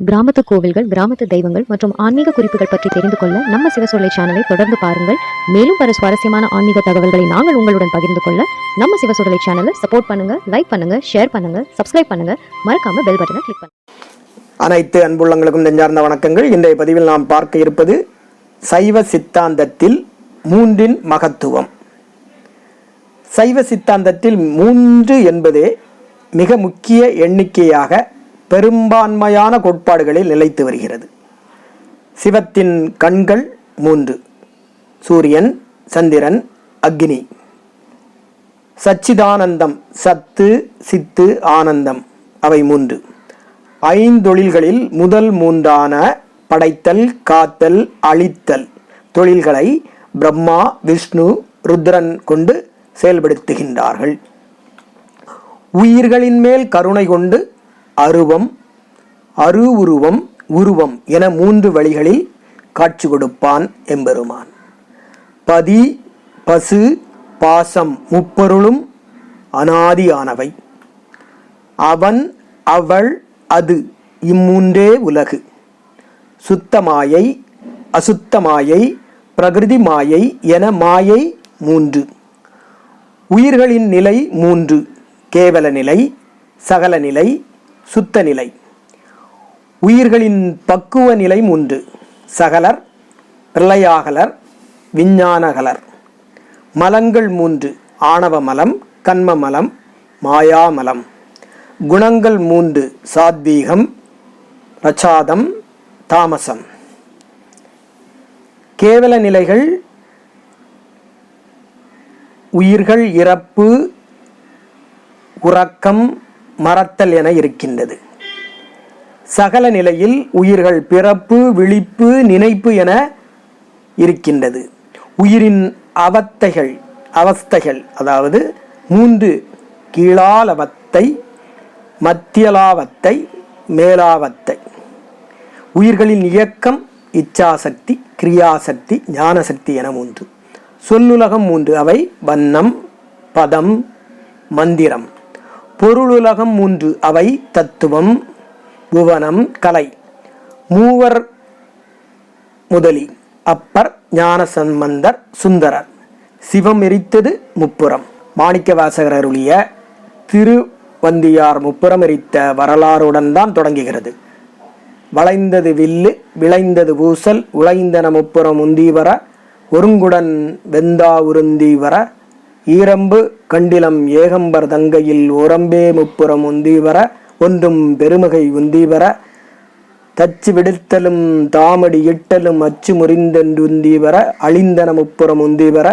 கிராமத்து கோவில்கள் கிராமத்து தெய்வங்கள் மற்றும் ஆன்மீக குறிப்புகள் பற்றி தெரிந்து கொள்ள நம்ம சிவசொல்லை சேனலை தொடர்ந்து பாருங்கள். மேலும் பல சுவாரஸ்யமான ஆன்மீக தகவல்களை நாங்கள் உங்களுடன் பகிர்ந்து கொள்ள நம்ம சிவசொல்லை சேனலை சப்போர்ட் பண்ணுங்க லைக் பண்ணுங்க ஷேர் பண்ணுங்க சப்ஸ்கிரைப் பண்ணுங்க. மறக்காம பெல் பட்டனை கிளிக் பண்ணுங்க. அனைத்து அன்புள்ளங்களுக்கும் நெஞ்சார்ந்த வணக்கங்கள். இன்றைய பதிவில் நாம் பார்க்க இருப்பது சைவ சித்தாந்தத்தில் மூன்றின் மகத்துவம். சைவ சித்தாந்தத்தில் மூன்று என்பதே மிக முக்கிய எண்ணிக்கையாக பெரும்பான்மையான கோட்பாடுகளில் நிலைத்து வருகிறது. சிவத்தின் கண்கள் மூன்று சூரியன் சந்திரன் அக்னி. சச்சிதானந்தம் சத்து சித்து ஆனந்தம் அவை மூன்று. ஐந்தொழில்களில் முதல் மூன்றான படைத்தல் காத்தல் அழித்தல் தொழில்களை பிரம்மா விஷ்ணு ருத்ரன் கொண்டு செயல்படுத்துகின்றார்கள். உயிர்களின் மேல் கருணை கொண்டு அருவம் அரு உருவம் உருவம் என மூன்று வழிகளில் காட்சி கொடுப்பான் எம்பெருமான். பதி பசு பாசம் முப்பொருளும் அனாதியானவை. அவன் அவள் அது இம்மூன்றே உலகு. சுத்த மாயை அசுத்த மாயை பிரகிருதி மாயை என மாயை மூன்று. உயிர்களின் நிலை மூன்று. கேவல நிலை சகல நிலை சுத்த நிலை. உயிர்களின் பக்குவ நிலை மூன்று சகலர் பிரளயாகலர் விஞ்ஞானகலர். மலங்கள் மூன்று ஆணவ மலம் கண்ம மலம் மாயாமலம் குணங்கள் மூன்று சாத்வீகம் ரச்சாதம் தாமசம். கேவல நிலைகள் உயிர்கள் இறப்பு உறக்கம் மறத்தல் என இருக்கின்றது. சகல நிலையில் உயிர்கள் பிறப்பு விழிப்பு நினைப்பு என இருக்கின்றது. உயிரின் அவத்தைகள் அவஸ்தைகள் அதாவது மூன்று கீழாலவத்தை மத்தியலாவத்தை மேலாவத்தை. உயிர்களின் இயக்கம் இச்சாசக்தி கிரியாசக்தி ஞானசக்தி என மூன்று. சொல்லுலகம் மூன்று அவை வண்ணம் பதம் மந்திரம். பொருளுலகம் மூன்று அவை தத்துவம் புவனம் கலை. மூவர் முதலி அப்பர் ஞான சம்பந்தர் சுந்தரர். சிவம் எரித்தது முப்புறம். மாணிக்க வாசகர் அருளிய திருவந்தியார் முப்புறம் எரித்த வரலாறுடன் தான் தொடங்குகிறது. வளைந்தது வில்லு விளைந்தது பூசல் உழைந்தன முப்புறம் உந்தீவர ஒருங்குடன் வெந்தா உருந்தீவர ஈரம்பு கண்டிலம் ஏகம்பர் தங்கையில் உரம்பே முப்புறம் உந்தீவர ஒன்றும் பெருமகை உந்தீவர. தச்சு விடுத்தலும் தாமடி இட்டலும் அச்சு முறிந்தென்றுந்தீவர அழிந்தன முப்புறம் உந்தீவர.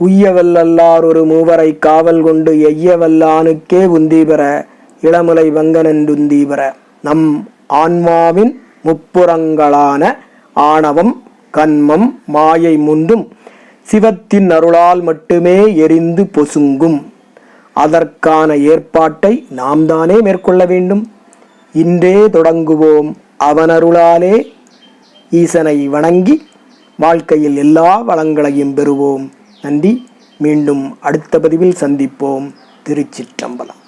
உய்யவல்லல்லார் ஒரு மூவரை காவல் கொண்டு எய்யவல்லானுக்கே உந்தீவர இளமுலை வங்கனென்றுந்தீவர நம் ஆன்மாவின் முப்புறங்களான ஆணவம் கன்மம் மாயை முன்றும் சிவத்தின் அருளால் மட்டுமே எரிந்து பொசுங்கும். அதற்கான ஏற்பாட்டை நாம் தானே மேற்கொள்ள வேண்டும். இன்றே தொடங்குவோம் அவனருளாலே. ஈசனை வணங்கி வாழ்க்கையில் எல்லா வளங்களையும் பெறுவோம். நன்றி. மீண்டும் அடுத்த பதிவில் சந்திப்போம். திருச்சிற்றம்பலம்.